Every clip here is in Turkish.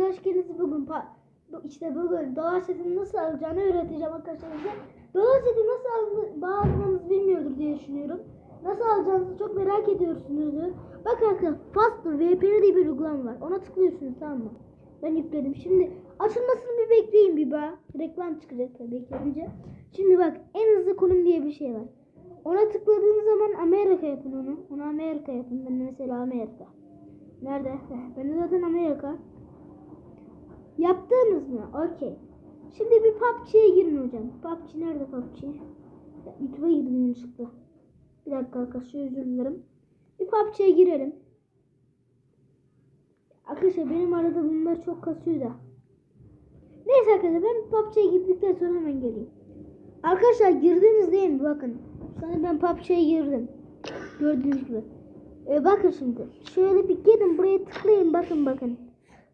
hepiniz hoş geldiniz. Bugün işte bugün dolar setini nasıl alacağını öğreteceğim arkadaşlar size. Dolar seti nasıl bazılarınız bilmiyordur diye düşünüyorum. Nasıl alacağınızı çok merak ediyorsunuzdur. Bakın arkadaşlar Fast VPN diye bir uygulama var. Ona tıklıyorsunuz tamam mı? Ben yükledim. Şimdi açılmasını bir bekleyin bir bak. Reklam çıkacak tabii bekleyince. Şimdi bak en hızlı konum diye bir şey var. Ona tıkladığınız zaman Amerika yapın onu. Onu Amerika yapın. Ben mesela Amerika. Nerede? Ben de zaten Amerika. Yaptınız mı? Okey. Şimdi bir PUBG'ye girin hocam. PUBG nerede PUBG? YouTube'a girdim yanlışlıkla. Bir dakika arkadaşlar özür dilerim. Bir PUBG'ye girelim. Arkadaşlar benim arada bunlar çok kasıyor da. Neyse arkadaşlar ben PUBG'ye girdikten sonra hemen geleyim. Arkadaşlar girdiniz değil mi? Bakın. Sonra ben PUBG'ye girdim. Gördüğünüz gibi. E, bakın şimdi. Şöyle bir gelin buraya tıklayın. Bakın bakın.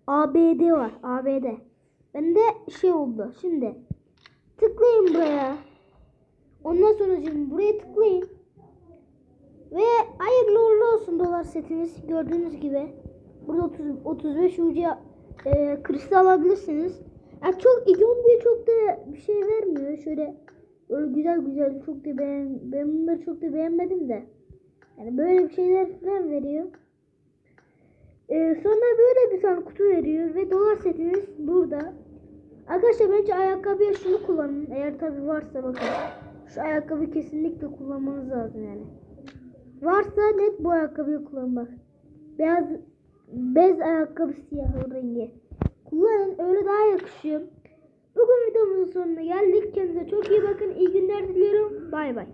ABD var. ABD. Bende şey oldu. Şimdi tıklayın buraya. Ondan sonra şimdi buraya tıklayın. Ve hayırlı uğurlu olsun dolar setiniz. Gördüğünüz gibi. Burada 30, 35 ucu e, kristal alabilirsiniz. Ya çok İgonbu'ya çok da bir şey vermiyor. Şöyle böyle güzel güzel çok da beğen, ben bunları çok da beğenmedim de. Yani böyle bir şeyler falan veriyor. Ee, sonra böyle bir tane kutu veriyor ve dolar setiniz burada. Arkadaşlar bence ayakkabıya şunu kullanın. Eğer tabi varsa bakın. Şu ayakkabı kesinlikle kullanmanız lazım yani. Varsa net bu ayakkabıyı kullanın bak. Beyaz bez ayakkabı siyah rengi. Kullanın öyle daha yakışıyor. Bugün videomuzun sonuna geldik. Kendinize çok iyi bakın. İyi günler diliyorum. Bay bay.